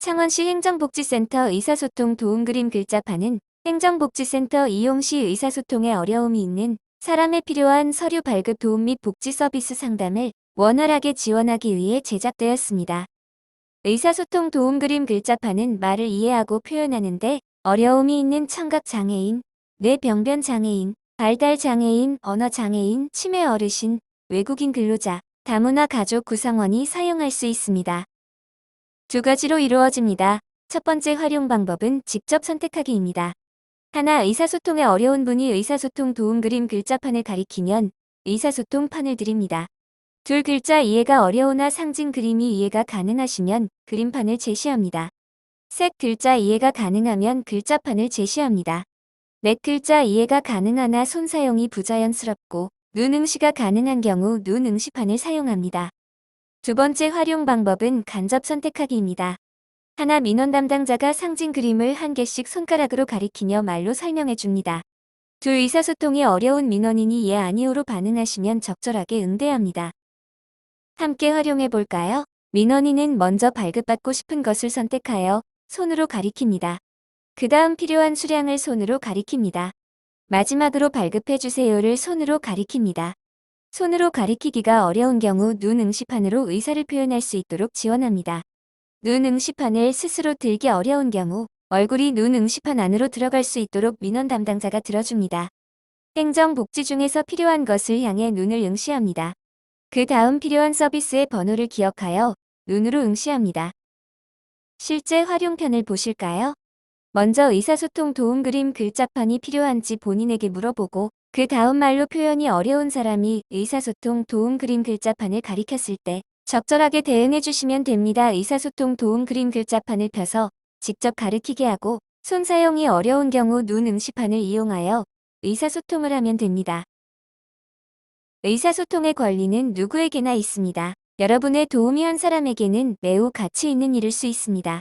창원시 행정복지센터 의사소통 도움 그림 글자판은 행정복지센터 이용 시 의사소통에 어려움이 있는 사람에 필요한 서류 발급 도움 및 복지 서비스 상담을 원활하게 지원하기 위해 제작되었습니다. 의사소통 도움 그림 글자판은 말을 이해하고 표현하는데 어려움이 있는 청각 장애인, 뇌병변 장애인, 발달 장애인, 언어 장애인, 치매 어르신, 외국인 근로자, 다문화 가족 구성원이 사용할 수 있습니다. 두 가지로 이루어집니다. 첫 번째 활용 방법은 직접 선택하기입니다. 하나 의사소통에 어려운 분이 의사소통 도움 그림 글자판을 가리키면 의사소통 판을 드립니다. 둘 글자 이해가 어려우나 상징 그림이 이해가 가능하시면 그림판을 제시합니다. 셋 글자 이해가 가능하면 글자판을 제시합니다. 넷 글자 이해가 가능하나 손 사용이 부자연스럽고 눈 응시가 가능한 경우 눈 응시판을 사용합니다. 두 번째 활용 방법은 간접 선택하기입니다. 하나 민원 담당자가 상징 그림을 한 개씩 손가락으로 가리키며 말로 설명해 줍니다. 둘 의사소통이 어려운 민원인이 예 아니오로 반응하시면 적절하게 응대합니다. 함께 활용해 볼까요? 민원인은 먼저 발급받고 싶은 것을 선택하여 손으로 가리킵니다. 그 다음 필요한 수량을 손으로 가리킵니다. 마지막으로 발급해 주세요를 손으로 가리킵니다. 손으로 가리키기가 어려운 경우 눈 응시판으로 의사를 표현할 수 있도록 지원합니다. 눈 응시판을 스스로 들기 어려운 경우 얼굴이 눈 응시판 안으로 들어갈 수 있도록 민원 담당자가 들어줍니다. 행정복지 중에서 필요한 것을 향해 눈을 응시합니다. 그 다음 필요한 서비스의 번호를 기억하여 눈으로 응시합니다. 실제 활용편을 보실까요? 먼저 의사소통 도움 그림 글자판이 필요한지 본인에게 물어보고 그 다음 말로 표현이 어려운 사람이 의사소통 도움 그림 글자판을 가리켰을 때 적절하게 대응해 주시면 됩니다. 의사소통 도움 그림 글자판을 펴서 직접 가르치게 하고 손 사용이 어려운 경우 눈 응시판을 이용하여 의사소통을 하면 됩니다. 의사소통의 권리는 누구에게나 있습니다. 여러분의 도움이 한 사람에게는 매우 가치 있는 일일 수 있습니다.